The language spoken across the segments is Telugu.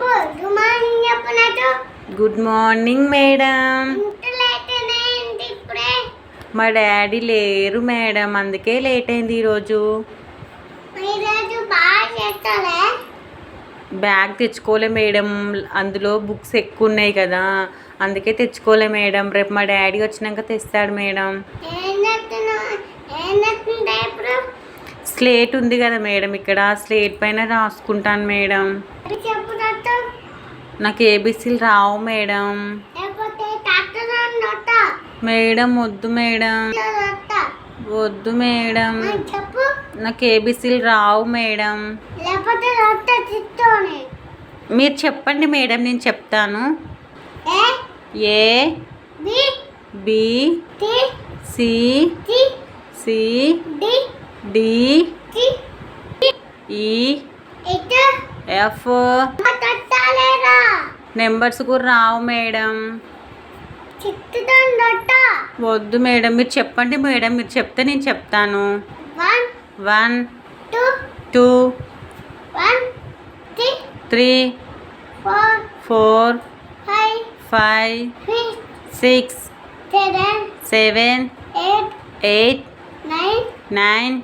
గుడ్ మార్నింగ్ చెప్పినట్టు గుడ్ మార్నింగ్ మేడం మా డాడీ లేరు మేడం అందుకే లేట్ అయింది ఈరోజు. బ్యాగ్ తెచ్చుకోలే మేడం అందులో బుక్స్ ఎక్కువ ఉన్నాయి కదా. అందుకే తెచ్చుకోలే మేడం రేపు మా డాడీ వచ్చినాక తెస్తాడు మేడం స్లేట్ ఉంది కదా మేడం ఇక్కడ స్లేట్ పైన రాసుకుంటాను మేడం నాకు ఏబీసీలు రావు మేడం. మేడం వద్దు మేడం. వద్దు మేడం. నాకు ఏబీసీలు రావు మేడం. మీరు చెప్పండి మేడం నేను చెప్తాను. A? B? C? C? D? E? F? Numbers కూడా రావు మేడం. వద్దు మేడం మీరు చెప్పండి మేడం మీరు చెప్తే నేను చెప్తాను. One two three four five six seven eight nine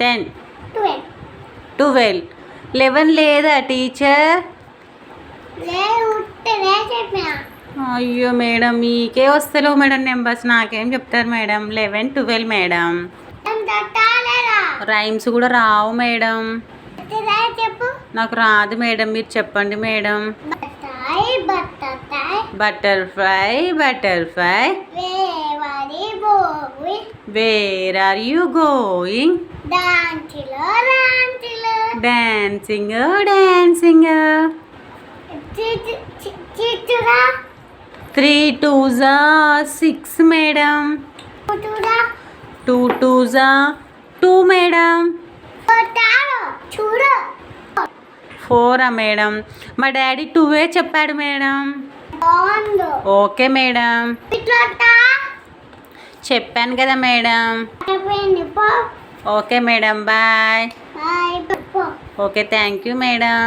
ten twelve. Eleven లేదా టీచర్? అయ్యో మేడం మీకే వస్తలేవు మేడం నెంబర్స్. నాకేం చెప్తారు madam? Eleven twelve madam. Rhymes కూడా రావు మేడం. నాకు రాదు మేడం మీరు చెప్పండి madam. Butterfly butterfly. Where are you going? Dancing dancing three two జా సిక్స్ మేడం. టూ టూ జా టూ మేడం. ఫోరా మేడం. మా డాడీ టూవే చెప్పాడు మేడం. Okay madam. చెప్పాను కదా madam. Okay madam bye. Okay thank you madam.